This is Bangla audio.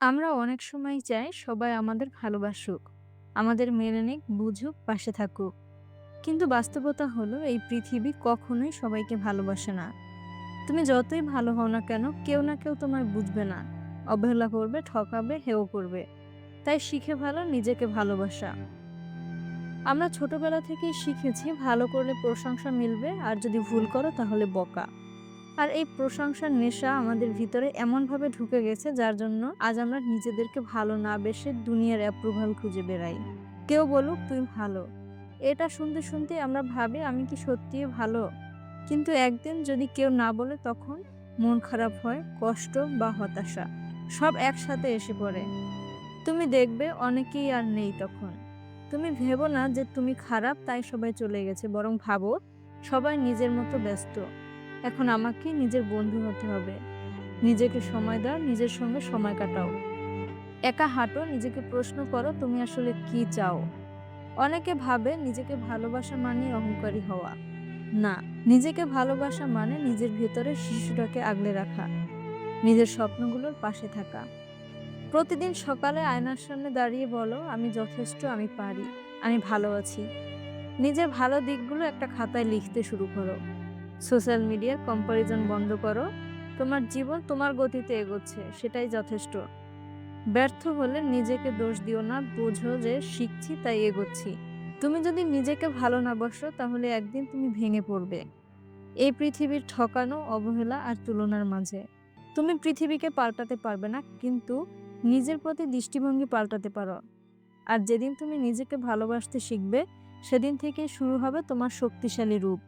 আমরা অনেক সময় চাই সবাই আমাদের ভালোবাসুক, আমাদের মেনে নিক, বুঝুক, পাশে থাকুক। কিন্তু বাস্তবতা হলো এই পৃথিবী কখনোই সবাইকে ভালোবাসে না। তুমি যতই ভালো হও না কেন, কেউ না কেউ তোমায় বুঝবে না। অবহেলা করবে, ঠকাবে, হেও করবে। তাই শিখে ভালো নিজেকে ভালোবাসা। আমরা ছোটবেলা থেকেই শিখেছি ভালো করলে প্রশংসা মিলবে আর যদি ভুল করো তাহলে বকা। আর এই প্রশংসার নেশা আমাদের ভিতরে এমনভাবে ঢুকে গেছে যার জন্য আজ আমরা নিজেদেরকে ভালো না বেসে দুনিয়ার অ্যাপ্রুভাল খুঁজে বেড়াই। কেউ বলুক, তুই ভালো। এটা শুনতে শুনতে আমরা ভাবি, আমি কি সত্যিই ভালো? কিন্তু একদিন যদি কেউ না বলে, তখন মন খারাপ হয়, কষ্ট বা হতাশা সব একসাথে এসে পড়ে। তুমি দেখবে অনেকেই আর নেই তখন। তুমি ভেবো না যে তুমি খারাপ, তাই সবাই চলে গেছে। বরং ভাবো, সবাই নিজের মতো ব্যস্ত। এখন আমাকে নিজের বন্ধু হতে হবে। নিজেকে সময় দাও, নিজের সঙ্গে সময় কাটাও। একা হাঁটো, নিজেকে প্রশ্ন করো, তুমি আসলে কি চাও? অনেকে ভাবে নিজেকে ভালোবাসা মানে অহংকারী হওয়া। না, নিজেকে ভালোবাসা মানে নিজের ভেতরে শিশুটাকে আগলে রাখা। নিজের স্বপ্নগুলোর পাশে থাকা। প্রতিদিন সকালে আয়নার সামনে দাঁড়িয়ে বলো, আমি যথেষ্ট, আমি পারি, আমি ভালো আছি। নিজের ভালো দিকগুলো একটা খাতায় লিখতে শুরু করো। সোশ্যাল মিডিয়ার কম্পারিজন বন্ধ করো। তোমার জীবন তোমার গতিতে এগোচ্ছে, সেটাই যথেষ্ট। ব্যর্থ হলে নিজেকে দোষ দিও না, বোঝো যে শিখছি, তাই এগোচ্ছি। তুমি যদি নিজেকে ভালো না বসো, তাহলে একদিন তুমি ভেঙে পড়বে। এই পৃথিবীর ঠকানো, অবহেলা আর তুলনার মাঝে। তুমি পৃথিবীকে পাল্টাতে পারবে না, কিন্তু নিজের প্রতি দৃষ্টিভঙ্গি পাল্টাতে পারো। আর যেদিন তুমি নিজেকে ভালোবাসতে শিখবে, সেদিন থেকে শুরু হবে তোমার শক্তিশালী রূপ।